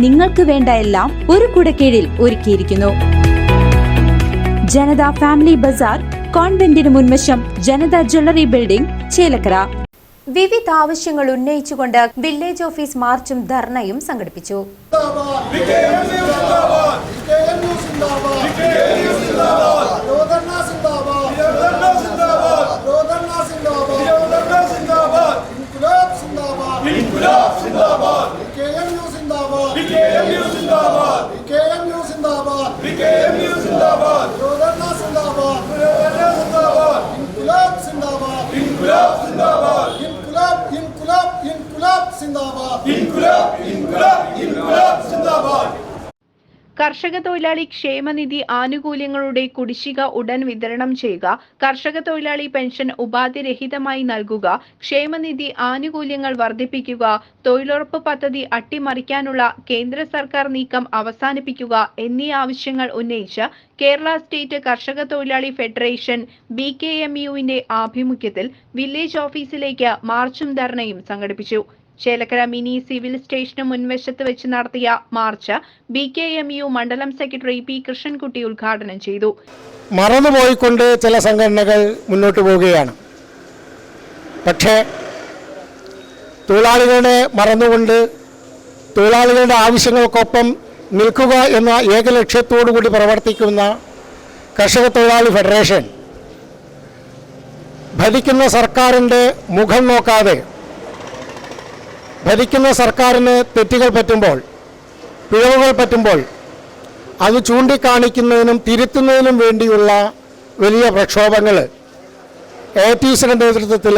നിങ്ങൾക്ക് വേണ്ട എല്ലാം ഒരു കുടക്കീഴിൽ ഒരുക്കിയിരിക്കുന്നു ജനത ഫാമിലി ബസാർ കോൺവെന്റിന് മുൻവശം ജനത ജ്വല്ലറി ബിൽഡിംഗ് ചേലക്കര വിവിധ ആവശ്യങ്ങൾ ഉന്നയിച്ചുകൊണ്ട് വില്ലേജ് ഓഫീസ് മാർച്ചും ധർണയും സംഘടിപ്പിച്ചു കർഷക തൊഴിലാളി ക്ഷേമനിധി ആനുകൂല്യങ്ങളുടെ കുടിശ്ശിക ഉടൻ വിതരണം ചെയ്യുക കർഷക തൊഴിലാളി പെൻഷൻ ഉപാധിരഹിതമായി നൽകുക ക്ഷേമനിധി ആനുകൂല്യങ്ങൾ വർദ്ധിപ്പിക്കുക തൊഴിലുറപ്പ് പദ്ധതി അട്ടിമറിക്കാനുള്ള കേന്ദ്ര സർക്കാർ നീക്കം അവസാനിപ്പിക്കുക എന്നീ ആവശ്യങ്ങൾ ഉന്നയിച്ച് കേരള സ്റ്റേറ്റ് കർഷക തൊഴിലാളി ഫെഡറേഷൻ ബി കെ എം യുവിന്റെ ആഭിമുഖ്യത്തിൽ വില്ലേജ് ഓഫീസിലേക്ക് മാർച്ചും ധർണയും സംഘടിപ്പിച്ചു. ചേലക്കര മിനി സിവിൽ സ്റ്റേഷന് മുൻവശത്ത് വെച്ച് നടത്തിയ march B K M U മണ്ഡലം സെക്രട്ടറി പി കൃഷ്ണൻകുട്ടി ഉദ്ഘാടനം ചെയ്തു. മറന്നുപോയിക്കൊണ്ട് ചില സംഘടനകൾ മുന്നോട്ട് പോവുകയാണ്. പക്ഷേ തൊഴിലാളികളെ മറന്നുകൊണ്ട് തൊഴിലാളികളുടെ ആവശ്യങ്ങൾക്കൊപ്പം നിൽക്കുക എന്ന ഏക ലക്ഷ്യത്തോടു കൂടി പ്രവർത്തിക്കുന്ന കർഷക തൊഴിലാളി ഫെഡറേഷൻ ഭരിക്കുന്ന സർക്കാരിന്റെ മുഖം നോക്കാതെ ഭരിക്കുന്ന സർക്കാരിന് തെറ്റുകൾ പറ്റുമ്പോൾ പിഴവുകൾ പറ്റുമ്പോൾ അത് ചൂണ്ടിക്കാണിക്കുന്നതിനും തിരുത്തുന്നതിനും വേണ്ടിയുള്ള വലിയ പ്രക്ഷോഭങ്ങൾ. എ ടി സിയുടെ നേതൃത്വത്തിൽ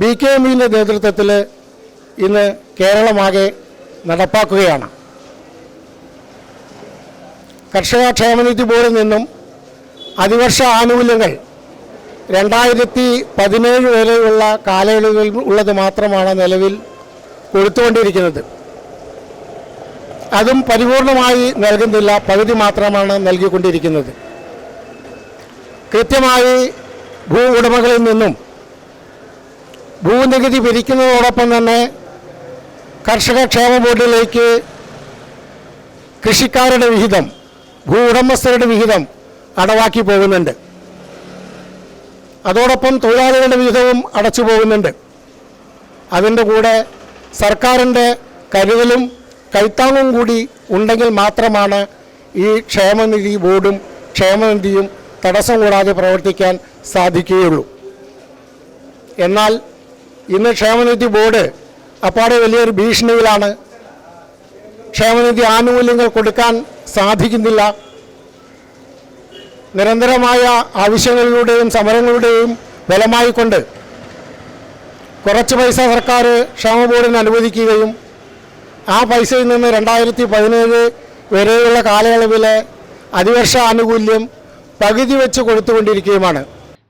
ബി കെ എം യുവിന്റെ നേതൃത്വത്തിൽ ഇന്ന് കേരളമാകെ നടപ്പാക്കുകയാണ്. കർഷക ക്ഷേമനിധി ബോർഡിൽ നിന്നും അതിവർഷ ആനുകൂല്യങ്ങൾ രണ്ടായിരത്തി പതിനേഴ് വരെയുള്ള കാലയളവിൽ ഉള്ളത് മാത്രമാണ് നിലവിൽ കൊടുത്തുകൊണ്ടിരിക്കുന്നത്. അതും പരിപൂർണമായി നൽകുന്നില്ല. പകുതി മാത്രമാണ് നൽകിക്കൊണ്ടിരിക്കുന്നത്. കൃത്യമായി ഭൂ ഉടമകളിൽ നിന്നും ഭൂനികുതി പിരിക്കുന്നതോടൊപ്പം തന്നെ കർഷക ക്ഷേമ ബോർഡിലേക്ക് കൃഷിക്കാരുടെ വിഹിതം ഭൂ ഉടമസ്ഥരുടെ വിഹിതം അടവാക്കി പോകുന്നുണ്ട്. അതോടൊപ്പം തൊഴിലാളികളുടെ വിഹിതവും അടച്ചു പോകുന്നുണ്ട് അതിന്റെ കൂടെ സർക്കാരിന്റെ കരുതലും കൈത്താങ്ങും കൂടി ഉണ്ടെങ്കിൽ മാത്രമാണ് ഈ ക്ഷേമനിധി ബോർഡും ക്ഷേമനിധിയും തടസ്സം കൂടാതെ പ്രവർത്തിക്കാൻ സാധിക്കുകയുള്ളൂ. എന്നാൽ ഇന്ന് ക്ഷേമനിധി ബോർഡ് അപ്പാടെ വലിയൊരു ഭീഷണിയിലാണ്. ക്ഷേമനിധി ആനുകൂല്യങ്ങൾ കൊടുക്കാൻ സാധിക്കുന്നില്ല. നിരന്തരമായ ആവശ്യങ്ങളിലൂടെയും സമരങ്ങളുടെയും ബലമായിക്കൊണ്ട് കുറച്ച് പൈസ സർക്കാർ ക്ഷേമ ബോർഡിന് അനുവദിക്കുകയും ആ പൈസയിൽ നിന്ന് രണ്ടായിരത്തി പതിനേഴ് വരെയുള്ള കാലയളവിലെ അതിവർഷ ആനുകൂല്യം പകുതി വെച്ച് കൊടുത്തുകൊണ്ടിരിക്കുകയുമാണ്.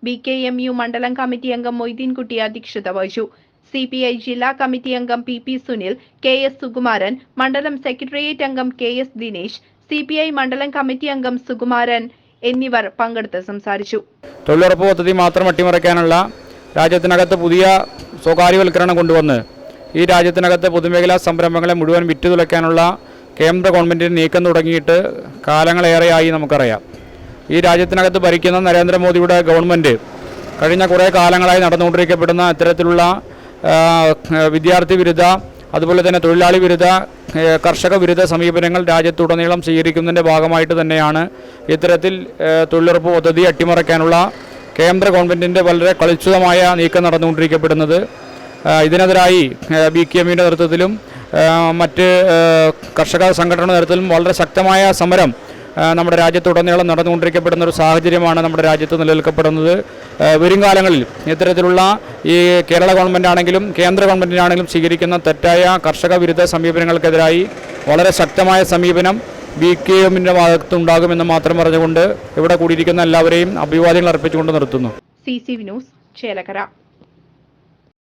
ബി കെ എം യു മണ്ഡലം കമ്മിറ്റി അംഗം മൊയ്തീൻകുട്ടി അധ്യക്ഷത വഹിച്ചു. സി പി ഐ ജില്ലാ കമ്മിറ്റി അംഗം P P Sunil K S Sukumaran മണ്ഡലം സെക്രട്ടേറിയറ്റ് അംഗം K S Dinesh C P I മണ്ഡലം കമ്മിറ്റി അംഗം സുകുമാരൻ എന്നിവർ പങ്കെടുത്ത് സംസാരിച്ചു. തൊഴിലുറപ്പ് പദ്ധതി മാത്രം അട്ടിമറിക്കാനുള്ള രാജ്യത്തിനകത്ത് പുതിയ സ്വകാര്യവൽക്കരണം കൊണ്ടുവന്ന് ഈ രാജ്യത്തിനകത്തെ പൊതുമേഖലാ സംരംഭങ്ങളെ മുഴുവൻ വിറ്റുതുലയ്ക്കാനുള്ള കേന്ദ്ര ഗവൺമെന്റിന്റെ നീക്കം തുടങ്ങിയിട്ട് കാലങ്ങളേറെയായി നമുക്കറിയാം. ഈ രാജ്യത്തിനകത്ത് ഭരിക്കുന്ന നരേന്ദ്രമോദിയുടെ ഗവൺമെന്റ് കഴിഞ്ഞ കുറേ കാലങ്ങളായി നടന്നുകൊണ്ടിരിക്കപ്പെടുന്ന ഇത്തരത്തിലുള്ള വിദ്യാർത്ഥി വിരുദ്ധ അതുപോലെ തന്നെ തൊഴിലാളി വിരുദ്ധ കർഷക വിരുദ്ധ സമീപനങ്ങൾ രാജ്യത്തുടനീളം സ്വീകരിക്കുന്നതിന്റെ ഭാഗമായിട്ട് തന്നെയാണ് ഇത്തരത്തിൽ തൊഴിലുറപ്പ് പദ്ധതി അട്ടിമറിക്കാനുള്ള കേന്ദ്ര ഗവൺമെന്റിന്റെ വളരെ കളിച്ചുതമായ നീക്കം നടന്നുകൊണ്ടിരിക്കപ്പെടുന്നത്. ഇതിനെതിരായി ബി കെ എമ്മിന്റെ നേതൃത്വത്തിലും മറ്റ് കർഷക സംഘടനയുടെ നേതൃത്വത്തിലും വളരെ ശക്തമായ സമരം നമ്മുടെ രാജ്യത്തുടനീളം നടന്നുകൊണ്ടിരിക്കപ്പെടുന്ന ഒരു സാഹചര്യമാണ് നമ്മുടെ രാജ്യത്ത് നിലനിൽക്കപ്പെടുന്നത്. ആ, വരും കാലങ്ങളിൽ ഇത്തരത്തിലുള്ള ഈ കേരള ഗവൺമെന്റ് ആണെങ്കിലും കേന്ദ്ര ഗവൺമെന്റിനാണെങ്കിലും സ്വീകരിക്കുന്ന തെറ്റായ കർഷക വിരുദ്ധ സമീപനങ്ങൾക്കെതിരായി വളരെ ശക്തമായ സമീപനം ബി കെ എമ്മിന്റെ ഭാഗത്തുണ്ടാകുമെന്ന് മാത്രം പറഞ്ഞുകൊണ്ട് ഇവിടെ കൂടിയിരിക്കുന്ന എല്ലാവരെയും അഭിവാദ്യങ്ങൾ അർപ്പിച്ചുകൊണ്ട് നിർത്തുന്നു. C C news Chelakkara.